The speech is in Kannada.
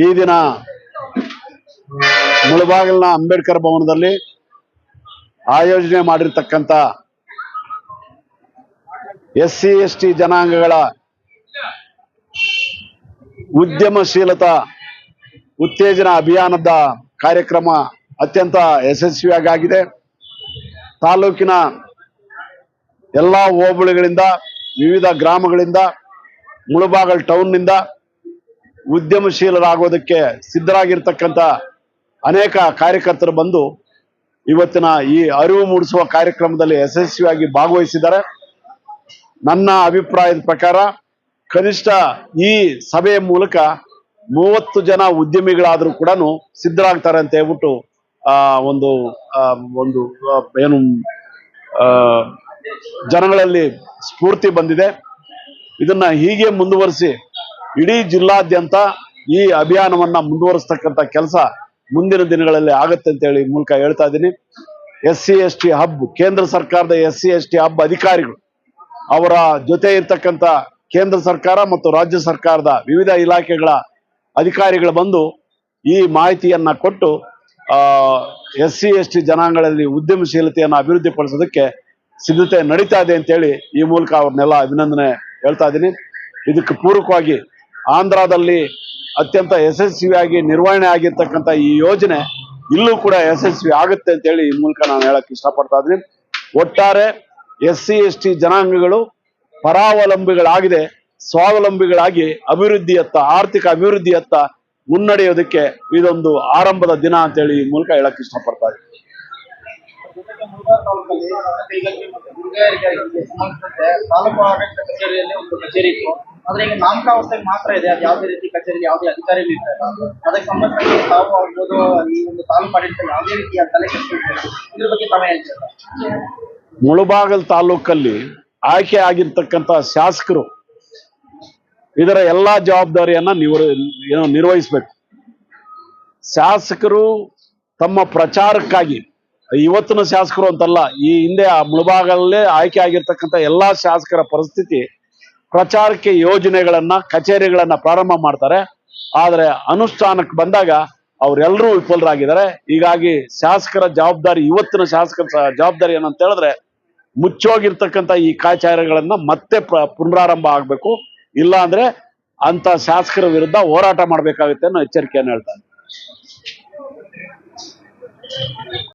ಈ ದಿನ ಮುಳಬಾಗಿಲಿನ ಅಂಬೇಡ್ಕರ್ ಭವನದಲ್ಲಿ ಆಯೋಜನೆ ಮಾಡಿರ್ತಕ್ಕಂಥ ಎಸ್ ಸಿ ಎಸ್ ಟಿ ಜನಾಂಗಗಳ ಉದ್ಯಮಶೀಲತಾ ಉತ್ತೇಜನ ಅಭಿಯಾನದ ಕಾರ್ಯಕ್ರಮ ಅತ್ಯಂತ ಯಶಸ್ವಿಯಾಗಿದೆ ತಾಲೂಕಿನ ಎಲ್ಲ ಹೋಬಳಿಗಳಿಂದ, ವಿವಿಧ ಗ್ರಾಮಗಳಿಂದ, ಮುಳಬಾಗಲ್ ಟೌನ್ನಿಂದ ಉದ್ಯಮಶೀಲರಾಗೋದಕ್ಕೆ ಸಿದ್ಧರಾಗಿರ್ತಕ್ಕಂಥ ಅನೇಕ ಕಾರ್ಯಕರ್ತರು ಬಂದು ಇವತ್ತಿನ ಈ ಅರಿವು ಮೂಡಿಸುವ ಕಾರ್ಯಕ್ರಮದಲ್ಲಿ ಯಶಸ್ವಿಯಾಗಿ ಭಾಗವಹಿಸಿದ್ದಾರೆ. ನನ್ನ ಅಭಿಪ್ರಾಯದ ಪ್ರಕಾರ ಕನಿಷ್ಠ ಈ ಸಭೆಯ ಮೂಲಕ ಮೂವತ್ತು ಜನ ಉದ್ಯಮಿಗಳಾದರೂ ಕೂಡ ಸಿದ್ಧರಾಗ್ತಾರೆ ಅಂತ ಹೇಳ್ಬಿಟ್ಟು, ಆ, ಒಂದು ಒಂದು ಏನು ಜನಗಳಲ್ಲಿ ಸ್ಫೂರ್ತಿ ಬಂದಿದೆ. ಇದನ್ನ ಹೀಗೆ ಮುಂದುವರಿಸಿ ಇಡೀ ಜಿಲ್ಲಾದ್ಯಂತ ಈ ಅಭಿಯಾನವನ್ನ ಮುಂದುವರಿಸ್ತಕ್ಕಂಥ ಕೆಲಸ ಮುಂದಿನ ದಿನಗಳಲ್ಲಿ ಆಗತ್ತೆ ಅಂತ ಹೇಳಿ ಮೂಲಕ ಹೇಳ್ತಾ ಇದ್ದೀನಿ. S C S T hub, ಕೇಂದ್ರ ಸರ್ಕಾರದ S C S T hub ಅಧಿಕಾರಿಗಳು ಅವರ ಜೊತೆ ಇರ್ತಕ್ಕಂಥ ಕೇಂದ್ರ ಸರ್ಕಾರ ಮತ್ತು ರಾಜ್ಯ ಸರ್ಕಾರದ ವಿವಿಧ ಇಲಾಖೆಗಳ ಅಧಿಕಾರಿಗಳು ಬಂದು ಈ ಮಾಹಿತಿಯನ್ನ ಕೊಟ್ಟು ಎಸ್ ಸಿ ಎಸ್ ಟಿ ಜನಾಂಗಗಳಲ್ಲಿ ಉದ್ಯಮಶೀಲತೆಯನ್ನು ಅಭಿವೃದ್ಧಿಪಡಿಸೋದಕ್ಕೆ ಸಿದ್ಧತೆ ನಡೀತಾ ಇದೆ ಅಂತೇಳಿ ಈ ಮೂಲಕ ಅವ್ರನ್ನೆಲ್ಲ ಅಭಿನಂದನೆ ಹೇಳ್ತಾ ಇದ್ದೀನಿ. ಇದಕ್ಕೆ ಪೂರಕವಾಗಿ ಆಂಧ್ರದಲ್ಲಿ ಅತ್ಯಂತ ಯಶಸ್ವಿಯಾಗಿ ನಿರ್ವಹಣೆ ಆಗಿರ್ತಕ್ಕಂಥ ಈ ಯೋಜನೆ ಇಲ್ಲೂ ಕೂಡ ಯಶಸ್ವಿ ಆಗುತ್ತೆ ಅಂತೇಳಿ ಈ ಮೂಲಕ ನಾನು ಹೇಳಕ್ ಇಷ್ಟಪಡ್ತಾ ಇದ್ದೀನಿ. ಒಟ್ಟಾರೆ ಎಸ್ ಸಿ ಎಸ್ ಟಿ ಜನಾಂಗಗಳು ಪರಾವಲಂಬಿಗಳಾಗಿದೆ, ಸ್ವಾವಲಂಬಿಗಳಾಗಿ ಅಭಿವೃದ್ಧಿಯತ್ತ, ಆರ್ಥಿಕ ಅಭಿವೃದ್ಧಿಯತ್ತ ಮುನ್ನಡೆಯೋದಕ್ಕೆ ಇದೊಂದು ಆರಂಭದ ದಿನ ಅಂತೇಳಿ ಈ ಮೂಲಕ ಹೇಳಕ್ ಇಷ್ಟಪಡ್ತಾ ಇದ್ದೀನಿ. ಆದ್ರೆ ಈಗ ನಾಮಕಾವಸ್ಥೆಗೆ ಮಾತ್ರ ಇದೆ. ಅದು ಯಾವುದೇ ರೀತಿ ಕಚೇರಿ ಯಾವುದೇ ಇರ್ತಾರೆ ಅದಕ್ಕೆ ಸಂಬಂಧಪಟ್ಟ ತಾವು ಆಗ್ಬೋದು ಈ ಒಂದು ತಾಲೂಕು ಆಡಳಿತ ಯಾವುದೇ ರೀತಿಯ ತಲೆ ಕೆಡಿಸ್ಕೊಳ್ಬೇಕು ಇದ್ರ ಬಗ್ಗೆ ಹೇಳ್ತೀರಾ? ಮುಳಬಾಗಲ್ ತಾಲೂಕಲ್ಲಿ ಆಯ್ಕೆ ಆಗಿರ್ತಕ್ಕಂಥ ಶಾಸಕರು ಇದರ ಎಲ್ಲಾ ಜವಾಬ್ದಾರಿಯನ್ನ ನೀವು ಏನು ನಿರ್ವಹಿಸಬೇಕು. ಶಾಸಕರು ತಮ್ಮ ಪ್ರಚಾರಕ್ಕಾಗಿ, ಇವತ್ತಿನ ಶಾಸಕರು ಅಂತಲ್ಲ, ಈ ಹಿಂದೆ ಆ ಮುಳುಬಾಗಲಲ್ಲೇ ಆಯ್ಕೆ ಆಗಿರ್ತಕ್ಕಂಥ ಎಲ್ಲಾ ಶಾಸಕರ ಪರಿಸ್ಥಿತಿ ಪ್ರಚಾರಕ್ಕೆ ಯೋಜನೆಗಳನ್ನ, ಕಚೇರಿಗಳನ್ನ ಪ್ರಾರಂಭ ಮಾಡ್ತಾರೆ. ಆದರೆ ಅನುಷ್ಠಾನಕ್ಕೆ ಬಂದಾಗ ಅವರೆಲ್ಲರೂ ವಿಫಲರಾಗಿದ್ದಾರೆ. ಹೀಗಾಗಿ ಶಾಸಕರ ಜವಾಬ್ದಾರಿ, ಇವತ್ತಿನ ಶಾಸಕರ ಜವಾಬ್ದಾರಿ ಏನಂತ ಹೇಳಿದ್ರೆ ಮುಚ್ಚೋಗಿರ್ತಕ್ಕಂಥ ಈ ಕಾಚಾರಗಳನ್ನ ಮತ್ತೆ ಪುನರಾರಂಭ ಆಗ್ಬೇಕು. ಇಲ್ಲ ಅಂದ್ರೆ ಅಂತ ಶಾಸಕರ ವಿರುದ್ಧ ಹೋರಾಟ ಮಾಡ್ಬೇಕಾಗುತ್ತೆ ಅನ್ನೋ ಎಚ್ಚರಿಕೆಯನ್ನು ಹೇಳ್ತಾರೆ